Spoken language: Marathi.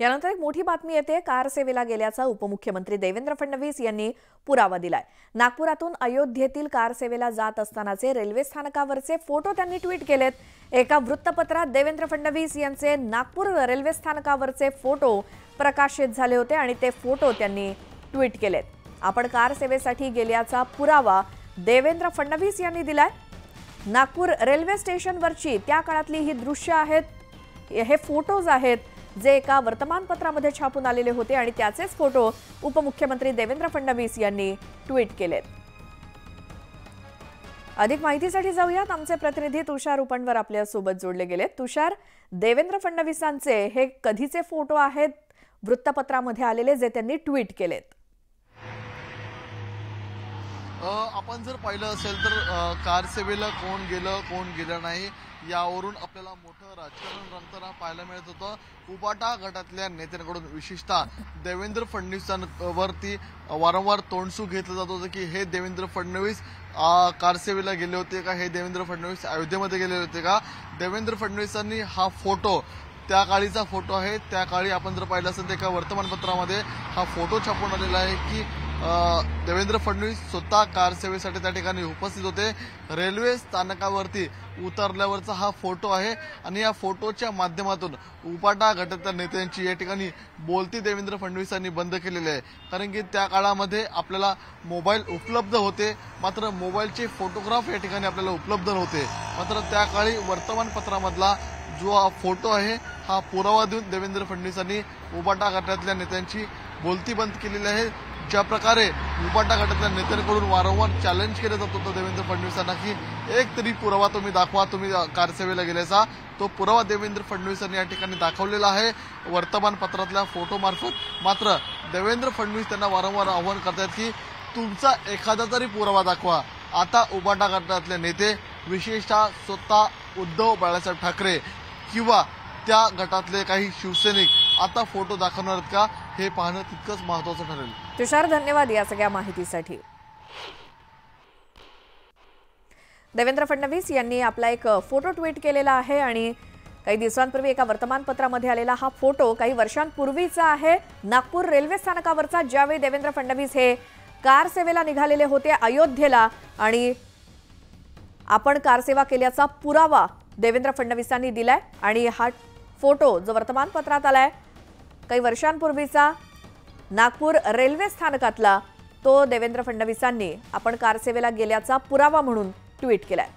यानंतर एक मोठी बातमी येते. कार सेवेला गेल्याचा उपमुख्यमंत्री देवेंद्र फडणवीस यांनी पुरावा दिलाय. नागपुरातून अयोध्येतील कार सेवेला जात असतानाचे रेल्वे स्थानकावरचे फोटो त्यांनी ट्विट केलेत. एका वृत्तपत्रात देवेंद्र फडणवीस यांचे नागपूर रेल्वे स्थानकावरचे फोटो प्रकाशित झाले होते आणि ते फोटो त्यांनी ट्विट केलेत. आपण कार सेवेसाठी गेल्याचा पुरावा देवेंद्र फडणवीस यांनी दिलाय. नागपूर रेल्वे स्टेशनवरची त्या काळातली ही दृश्य आहेत. हे फोटोज आहेत. जे एका वर्तमानपत्रामध्ये छापून आलेले होते आणि त्याचेच फोटो उपमुख्यमंत्री देवेंद्र फडणवीस यांनी ट्विट केलेत. अधिक माहितीसाठी जाऊयात. आमचे प्रतिनिधी तुषार उपणवर आपल्यासोबत जोडले गेलेत. तुषार देवेंद्र फडणवीसांचे हे कधीचे फोटो आहेत? वृत्तपत्रामध्ये आलेले जे त्यांनी ट्विट केलेत. आपण जर पाहिलं असेल तर कारसेवेला कार सेवेला कोण गेलं कोण गेलं नाही यावरून आपल्याला मोठं राजकारण रंगताना पाहायला मिळत होतं. उबाटा गटातल्या नेत्यांकडून विशेषतः देवेंद्र फडणवीसांवरती वारंवार तोंडसू घेतलं जात होतं की हे देवेंद्र फडणवीस कारसेवेला गेले होते का? हे देवेंद्र फडणवीस अयोध्येमध्ये गेले होते का? देवेंद्र फडणवीसांनी हा फोटो त्या काळीचा फोटो आहे. त्या काळी आपण जर पाहिलं असेल तर एका वर्तमानपत्रामध्ये हा फोटो छापून आलेला आहे की देवेंद्र फडणवीस स्वतः कारसेवेसाठी त्या ठिकाणी उपस्थित होते. रेल्वे स्थानकावरती उतरल्यावरचा हा फोटो आहे आणि या फोटोच्या माध्यमातून उपाटा गटातल्या नेत्यांची या ठिकाणी बोलती देवेंद्र फडणवीसांनी बंद केलेली आहे. कारण की त्या काळामध्ये आपल्याला मोबाईल उपलब्ध होते मात्र मोबाईलचे फोटोग्राफ या ठिकाणी आपल्याला उपलब्ध नव्हते. मात्र त्या काळी वर्तमानपत्रामधला जो हा फोटो आहे हा पुरावा देऊन देवेंद्र फडणवीसांनी उबाटा गटातल्या नेत्यांची बोलती बंद केलेली आहे. ज्या प्रकारे उबाटा गटातल्या नेत्यांकडून वारंवार चॅलेंज केलं जात होतं देवेंद्र फडणवीसांना की एक तरी पुरावा तुम्ही दाखवा तुम्ही कारसेवेला गेल्याचा तो पुरावा देवेंद्र फडणवीसांनी या ठिकाणी दाखवलेला आहे वर्तमानपत्रातल्या फोटोमार्फत मात्र देवेंद्र फडणवीस त्यांना वारंवार आव्हान करतात की तुमचा एखादा तरी पुरावा दाखवा. आता उबाटा गटातले नेते विशेषतः स्वतः उद्धव बाळासाहेब ठाकरे किंवा त्या गटातले काही शिवसैनिक आता फोटो दाखवणार आहेत का हे पाहणं तितकंच महत्वाचं ठरेल. तुषार धन्यवाद या सगळ्या माहितीसाठी. देवेंद्र फडणवीस यांनी आपला एक फोटो ट्विट केलेला आहे आणि काही दिवसांपूर्वी एका वर्तमानपत्रामध्ये आलेला हा फोटो काही वर्षांपूर्वीचा आहे. नागपूर रेल्वे स्थानकावरचा ज्यावेळी देवेंद्र फडणवीस हे कार सेवेला निघालेले होते अयोध्येला आणि आपण कारसेवा केल्याचा पुरावा देवेंद्र फडणवीसांनी दिलाय आणि हा फोटो जो वर्तमानपत्रात आलाय काही वर्षांपूर्वीचा नागपूर रेल्वे स्थानकातला तो देवेंद्र फडणवीसांनी आपण कारसेवेला गेल्याचा पुरावा म्हणून ट्विट केलाय.